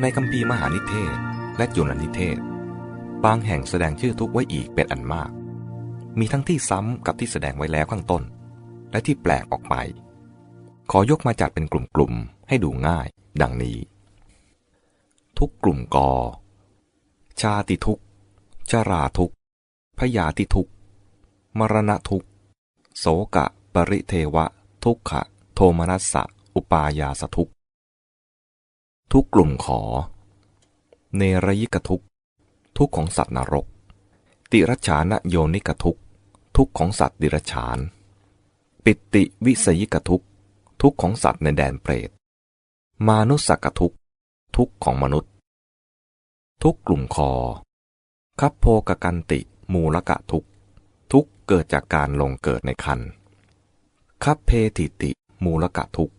ในคัมภีร์มหานิเทศและจุลนิเทศ บางแห่งแสดงชื่อทุกข์ไว้อีกเป็นอันมาก มีทั้งที่ซ้ำกับที่แสดงไว้แล้วข้างต้น และที่แปลกออกไป ขอยกมาจัดเป็นกลุ่มๆ ให้ดูง่าย ดังนี้ ทุกกลุ่มกอ ชาติทุกชาราทุกพยาธิทุกมรณะทุกโสกะ ปริเทวะ ทุกขะ โทมนัสสะ อุปายาสทุก ทุกกลุ่มขอ เนรยิกทุกทุกของสัตว์นรก ติรชานโยนิกทุกทุกของสัตว์ดิรัจฉาน ปิติวิสยิกทุกทุกของสัตว์ในแดนเปรต มานุสกทุกทุกของมนุษย์ ทุกกลุ่มคอ คัพโพกกันติมูลกะทุกทุกเกิดจากการลงเกิดในคันคัพเพติติมูลกะทุก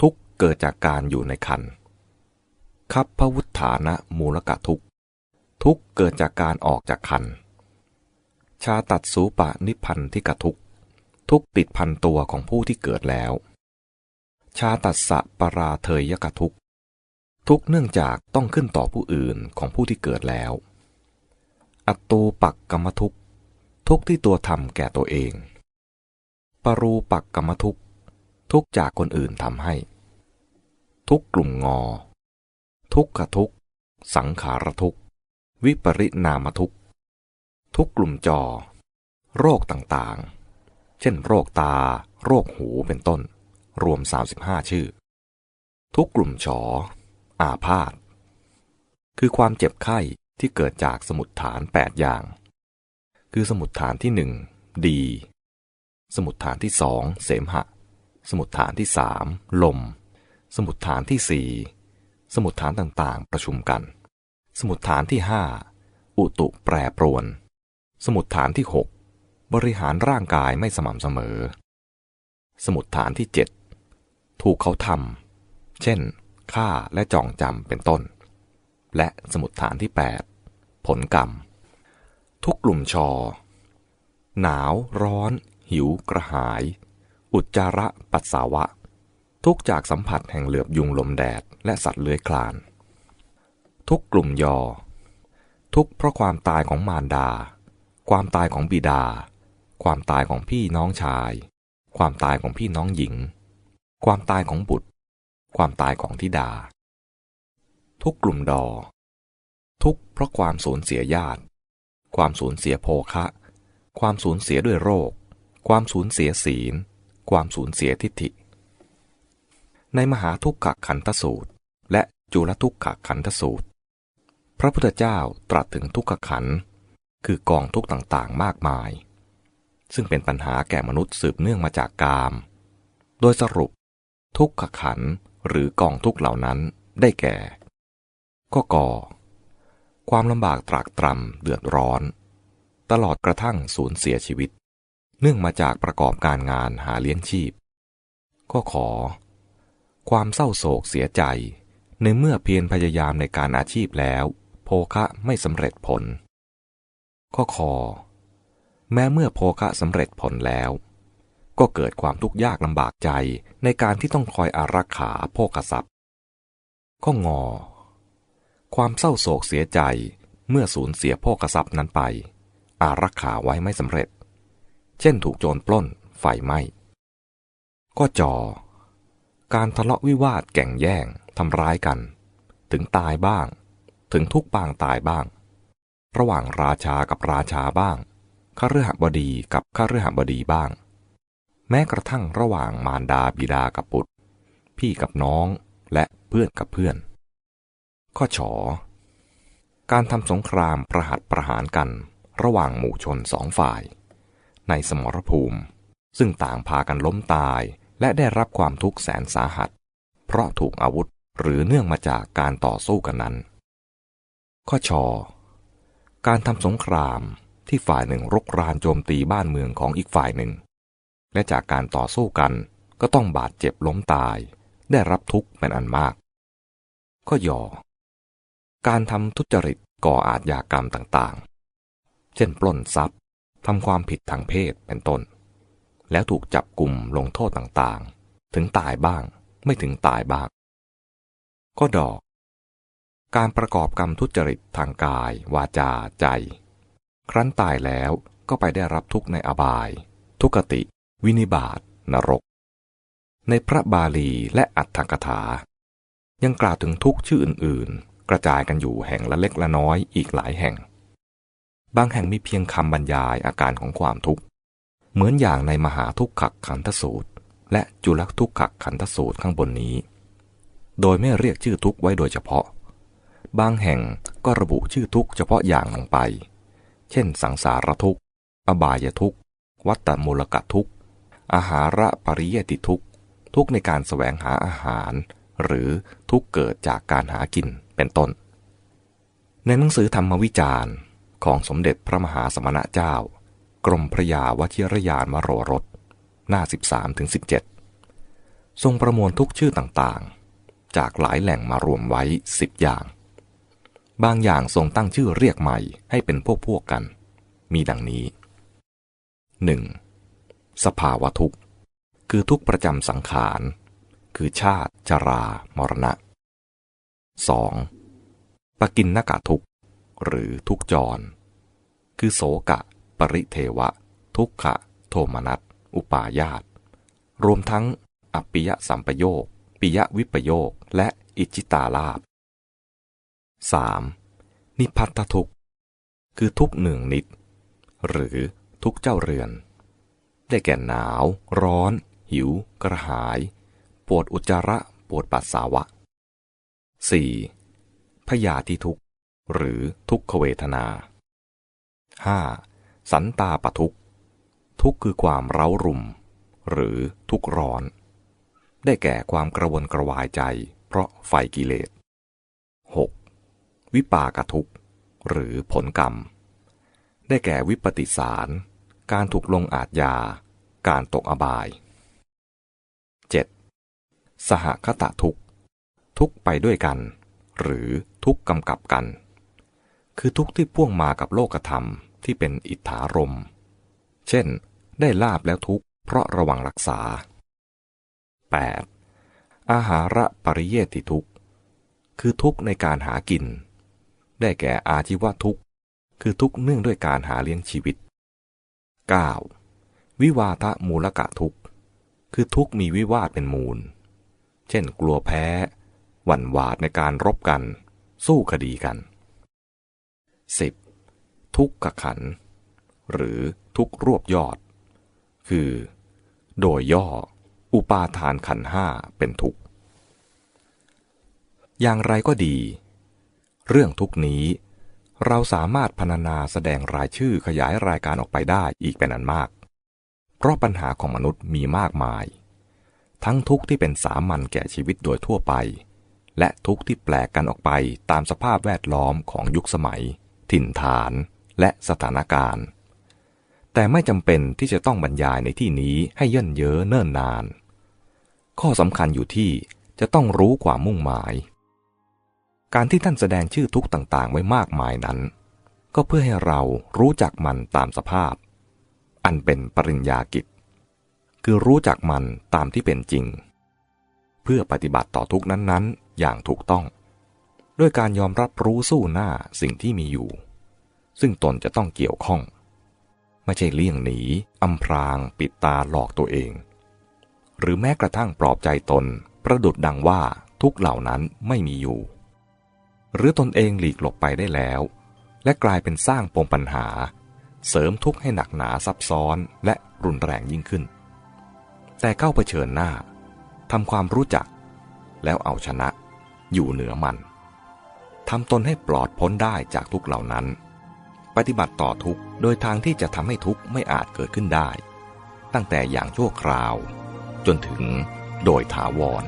ทุกเกิดจากการอยู่ในคัน คัพพวุฒานะมูลกะทุก ทุกเกิดจากการออกจากคัน ชาตัดสูปะนิพันธิกะทุก ทุกติดพันตัวของผู้ที่เกิดแล้ว ชาตัดสะปราเทยยกทุก ทุกเนื่องจากต้องขึ้นต่อผู้อื่นของผู้ที่เกิดแล้ว อัตตูปักกรรมทุก ทุกที่ตัวทำแก่ตัวเอง ปรูปักกรรมทุก ทุกจากคนอื่นทำให้ ทุกกลุ่มงอ ทุกขทุกสังขารทุกวิปริณามทุกทุกกลุ่มจอ โรคต่างๆ เช่น โรคตา โรคหูเป็นต้น รวม 35 ชื่อ ทุกกลุ่มฉอ อาพาธคือความเจ็บไข้ที่เกิดจากสมุดฐาน 8 อย่าง คือสมุดฐานที่หนึ่งดี สมุดฐานที่สองเสมหะ สมุดฐานที่สามลม สมุดฐานที่สี่ สมุดฐานต่างๆ ประชุมกัน สมุดฐานที่ห้าอุตุแปรปรวน สมุดฐานที่หกบริหารร่างกายไม่สม่ำเสมอ สมุดฐานที่เจ็ดถูกเขาทำ เช่น ฆ่าและจองจำเป็นต้น และสมุดฐานที่ 8 ผลกรรม ทุกกลุ่มชอ หนาว ร้อน หิว กระหาย อุจจาระ ปัสสาวะ ทุกจากสัมผัสแห่งเหลือบยุงลมแดดและสัตว์เลื้อยคลาน ทุกกลุ่มยอ ทุกเพราะความตายของมารดา ความตายของบิดา ความตายของพี่น้องชาย ความตายของพี่น้องหญิง ความตายของบุตร ความตายของธิดา ทุกกลุ่มดอ ทุกเพราะความสูญเสียญาติ ความสูญเสียโภคะ ความสูญเสียด้วยโรค ความสูญเสียศีล ความสูญเสียทิฏฐิ ในมหาทุกขขันธสูตร และจุลทุกขขันธสูตร พระพุทธเจ้าตรัสถึงทุกขขันธ์คือกองทุกข์ต่างๆ มากมาย ซึ่งเป็นปัญหาแก่มนุษย์สืบเนื่องมาจากกาม โดยสรุป ทุกขขันธ์หรือกองทุกขเหล่านั้นได้แก่ ก็ก่อ ความลำบากตรากตรำเดือดร้อน ตลอดกระทั่งสูญเสียชีวิต เนื่องมาจากประกอบการงานหาเลี้ยงชีพ ก็ขอ ความเศร้าโศกเสียใจ ในเมื่อเพียรพยายามในการอาชีพแล้ว โภคะไม่สำเร็จผลก็ขอแม้เมื่อโภคะสำเร็จผลแล้ว ก็เกิดความทุกข์ยากลำบากใจในการที่ต้องคอยอารักขาโภคทรัพย์ก็งอ ความเศร้าโศกเสียใจเมื่อสูญเสียโภคทรัพย์นั้นไป อารักขาไว้ไม่สำเร็จ เช่นถูกโจรปล้น ไฟไหม้ ก็จอ การทะเลาะวิวาทแก่งแย่งทำร้ายกัน ถึงตายบ้าง ถึงทุกปางตายบ้าง ระหว่างราชากับราชาบ้างข้าเรือหบดีกับข้าเรือหบดีบ้าง แม้กระทั่งระหว่างมารดาบิดากับบุตร พี่กับน้องและเพื่อนกับเพื่อน ข้อฉอการทำสงครามประหัตประหารกันระหว่างหมู่ชนสองฝ่าย ในสมรภูมิ ซึ่งต่างพากันล้มตาย และได้รับความทุกข์แสนสาหัส เพราะถูกอาวุธหรือเนื่องมาจากการต่อสู้กันนั้น ข้อชอการทำสงครามที่ฝ่ายหนึ่งรุกรานโจมตีบ้านเมืองของอีกฝ่ายหนึ่ง และจากการต่อสู้กันก็ต้องบาดเจ็บล้มตาย ได้รับทุกข์เป็นอันมากก็ยอ การทำทุจริตก่ออาชญากรรมต่างๆ เช่นปล้นทรัพย์ทำความผิดทางเพศเป็นต้น แล้วถูกจับกลุ่มลงโทษต่างๆ ถึงตายบ้าง ไม่ถึงตายบ้าง ก็ดอก การประกอบกรรมทุจริตทางกาย วาจาใจ ครั้นตายแล้วก็ไปได้รับทุกข์ในอบาย ทุกติ วินิบาตนรก ในพระบาลีและอัตถกถา ยังกล่าวถึงทุกข์ชื่ออื่นๆ กระจายกันอยู่แห่งละเล็กละน้อยอีกหลายแห่ง บางแห่งมีเพียงคำบรรยายอาการของความทุกข์ เหมือนอย่างในมหาทุกขขันธสูตร และจุลทุกขขันธสูตรข้างบนนี้ โดยไม่เรียกชื่อทุกข์ไว้โดยเฉพาะ บางแห่งก็ระบุชื่อทุกข์เฉพาะอย่างลงไป เช่น สังสารทุกข์อบายทุกข์วัตตมูลกะทุกข์อาหาระปริยติทุกข์ทุกในการแสวงหาอาหาร หรือทุกเกิดจากการหากินเป็นต้น ในหนังสือธรรมวิจารณ์ของสมเด็จพระมหาสมณะเจ้า กรมพระยาวชิรยานมโรรส หน้า 13-17ทรงประมวลทุกชื่อต่างๆ จากหลายแหล่งมารวมไว้สิบอย่าง บางอย่างทรงตั้งชื่อเรียกใหม่ให้เป็นพวกพวกกัน มีดังนี้ 1. สภาวะทุกข์ คือทุกประจำสังขาร คือชาติชรา มรณะ 2. ปกินนากะทุกข์ หรือทุกจร คือโสกะ ปริเทวะ ทุกขะ โทมนัส อุปาญาต รวมทั้งอปิยสัมปโยคปิยวิปโยคและอิจิตาลาภ 3. นิพัทธทุกคือทุกหนึ่งนิด หรือทุกเจ้าเรือน ได้แก่หนาว ร้อน หิว กระหาย ปวดอุจจาระ ปวดปัสสาวะ 4. พยาธิทุกหรือทุกขเวทนา 5. สันตาปทุกทุกคือความเร้ารุม หรือทุกข์ร้อน ได้แก่ความกระวนกระวายใจ เพราะไฟกิเลส 6. วิปากทุกหรือผลกรรม ได้แก่วิปติสาร การถูกลงอาทยา การตกอบาย 7. สหคตะทุกทุกไปด้วยกัน หรือทุกกำกับกัน คือทุกที่พ่วงมากับโลกธรรม ที่เป็นอิทธารม เช่น ได้ลาบแล้วทุกข์เพราะระวังรักษา 8. อาหาระปริเยติทุกข์ คือทุกข์ในการหากิน ได้แก่อาชีวทุกข์ คือทุกข์เนื่องด้วยการหาเลี้ยงชีวิต 9. วิวาทะมูลกะทุกข์ คือทุกข์มีวิวาทเป็นมูล เช่น กลัวแพ้ หวั่นหวาดในการรบกัน สู้คดีกัน 10. ทุกขขัน หรือทุกรวบยอด คือ โดยย่อ อุปาทานขันห้าเป็นทุกข์ อย่างไรก็ดี เรื่องทุกนี้ เราสามารถพรรณนาแสดงรายชื่อขยายรายการออกไปได้อีกเป็นอันมาก เพราะปัญหาของมนุษย์มีมากมาย ทั้งทุกข์ที่เป็นสามัญแก่ชีวิตโดยทั่วไปและทุกข์ที่แปลกกันออกไปตามสภาพแวดล้อมของยุคสมัย ถิ่นฐาน และสถานการณ์ แต่ไม่จำเป็นที่จะต้องบรรยายในที่นี้ให้เย่นเย้อเนิ่นนาน ข้อสำคัญอยู่ที่จะต้องรู้ความมุ่งหมาย การที่ท่านแสดงชื่อทุกต่างๆ ไว้มากมายนั้น ก็เพื่อให้เรารู้จักมันตามสภาพ อันเป็นปริญญากิจ คือรู้จักมันตามที่เป็นจริง เพื่อปฏิบัติต่อทุกนั้นๆ อย่างถูกต้อง ด้วยการยอมรับรู้สู้หน้าสิ่งที่มีอยู่ ซึ่งตนจะต้องเกี่ยวข้อง ไม่ใช่เลี่ยงหนีอำพรางปิดตาหลอกตัวเอง หรือแม้กระทั่งปลอบใจตน ประดุดดังว่าทุกเหล่านั้นไม่มีอยู่ หรือตนเองหลีกหลบไปได้แล้ว และกลายเป็นสร้างปมปัญหา เสริมทุกข์ให้หนักหนาซับซ้อนและรุนแรงยิ่งขึ้น แต่เข้าเผชิญหน้าทำความรู้จัก แล้วเอาชนะอยู่เหนือมันทำตนให้ปลอดพ้นได้จากทุกเหล่านั้น ปฏิบัติต่อทุกโดยทางที่จะทำให้ทุกข์ไม่อาจเกิดขึ้นได้ ตั้งแต่อย่างชั่วคราว จนถึงโดยถาวร